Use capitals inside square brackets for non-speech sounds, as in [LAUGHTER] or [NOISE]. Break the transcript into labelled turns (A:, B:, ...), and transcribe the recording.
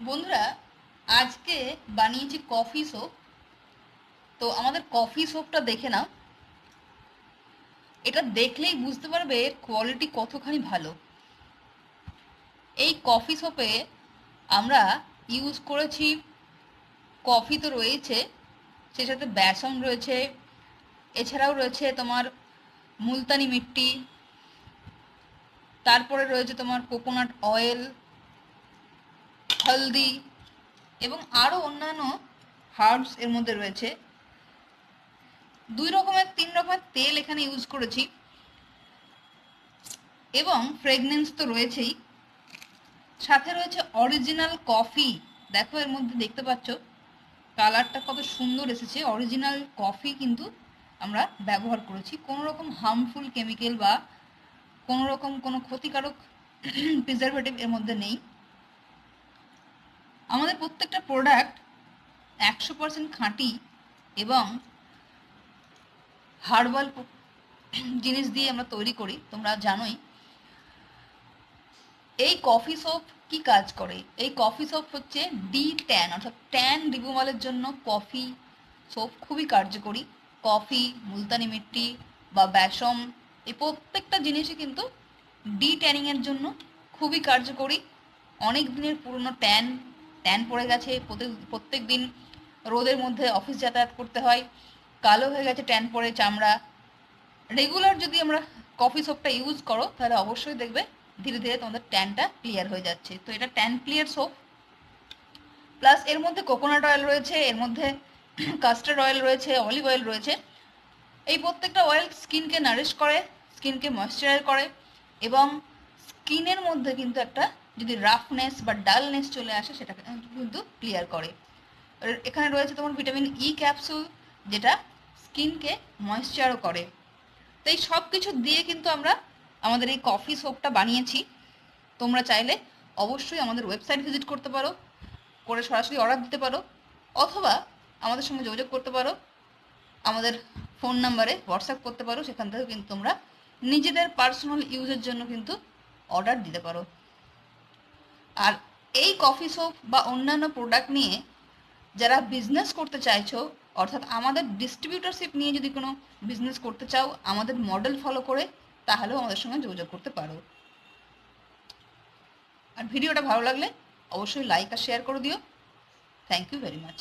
A: বন্ধুরা, আজকে বানিয়েছি কফি সোপ তো আমাদের কফি সোপটা দেখে নাও। এটা দেখলেই বুঝতে পারবে এর কোয়ালিটি কতখানি ভালো। এই কফি সোপে আমরা ইউজ করেছি কফি তো রয়েছে, সে সাথে বেসন রয়েছে, এছাড়াও রয়েছে তোমার মুলতানি মিট্টি, তারপরে রয়েছে তোমার কোকোনাট অয়েল হলদি এবং আরও অন্যান্য হার্বস এর মধ্যে রয়েছে। দুই রকমের, তিন রকমের তেল এখানে ইউজ করেছি। এবং ফ্রেগনেন্স তো রয়েছেই। সাথে রয়েছে অরিজিনাল কফি দেখো এর মধ্যে দেখতে পাচ্ছ কালারটা কত সুন্দর এসেছে। অরিজিনাল কফি কিন্তু আমরা ব্যবহার করেছি। কোনো রকম হার্মফুল কেমিক্যাল বা কোনো রকম কোনো ক্ষতিকারক [CLEARS THROAT] প্রিজারভেটিভ এর মধ্যে নেই। আমাদের প্রত্যেকটা প্রোডাক্ট একশো পার্সেন্ট খাঁটি এবং হার্বাল জিনিস দিয়ে আমরা তৈরি করি, তোমরা জানোই। এই কফি সোপ কি কাজ করে? এই কফি সোপ হচ্ছে ডি ট্যান অর্থাৎ ট্যান রিমুভালের জন্য কফি সোপ খুবই কার্যকরী। কফি মুলতানি মিট্টি বা বেসম এই প্রত্যেকটা জিনিসই কিন্তু ডি ট্যানিংয়ের জন্য খুবই কার্যকরী। অনেক দিনের পুরনো ট্যান ট্যান পড়ে গেছে প্রত্যেক দিন রোদের মধ্যে অফিস যাতায়াত করতে হয়, কালো হয়ে গেছে ট্যান পরে চামড়া। রেগুলার যদি আমরা কফি সোপটা ইউজ করো, তাহলে অবশ্যই দেখবে ধীরে ধীরে তোমাদের ট্যানটা ক্লিয়ার হয়ে যাচ্ছে। তো এটা ট্যান ক্লিয়ার সোপ প্লাস এর মধ্যে কোকোনাট অয়েল রয়েছে, এর মধ্যে [CLEARS THROAT] কাস্টার্ড অয়েল রয়েছে অলিভ অয়েল রয়েছে। এই প্রত্যেকটা অয়েল স্কিনকে নারিশ করে স্কিনকে ময়শ্চারাইজ করে এবং স্কিনের মধ্যে কিন্তু একটা যদি রাফনেস বা ডালনেস চলে আসে, সেটাকে কিন্তু ক্লিয়ার করে। এখানে রয়েছে তোমার ভিটামিন ই ক্যাপসুল যেটা স্কিনকে ময়েশ্চারও করে। তো এই সব কিছু দিয়ে কিন্তু আমরা আমাদের এই কফি সোপটা বানিয়েছি। তোমরা চাইলে অবশ্যই আমাদের ওয়েবসাইট ভিজিট করতে পারো, করে সরাসরি অর্ডার দিতে পারো, অথবা আমাদের সঙ্গে যোগাযোগ করতে পারো। আমাদের ফোন নাম্বারে হোয়াটসঅ্যাপ করতে পারো, সেখান থেকেও কিন্তু তোমরা নিজেদের পার্সোনাল ইউজের জন্য কিন্তু অর্ডার দিতে পারো। আর এই কফি সোপ বা অন্যান্য প্রোডাক্ট নিয়ে যারা বিজনেস করতে চাইছো, অর্থাৎ আমাদের ডিস্ট্রিবিউটারশিপ নিয়ে যদি কোনো বিজনেস করতে চাও, আমাদের মডেল ফলো করে তাহলেও আমাদের সঙ্গে যোগাযোগ করতে পারো। আর ভিডিওটা ভালো লাগলে অবশ্যই লাইক আর শেয়ার করে দিও। Thank you very much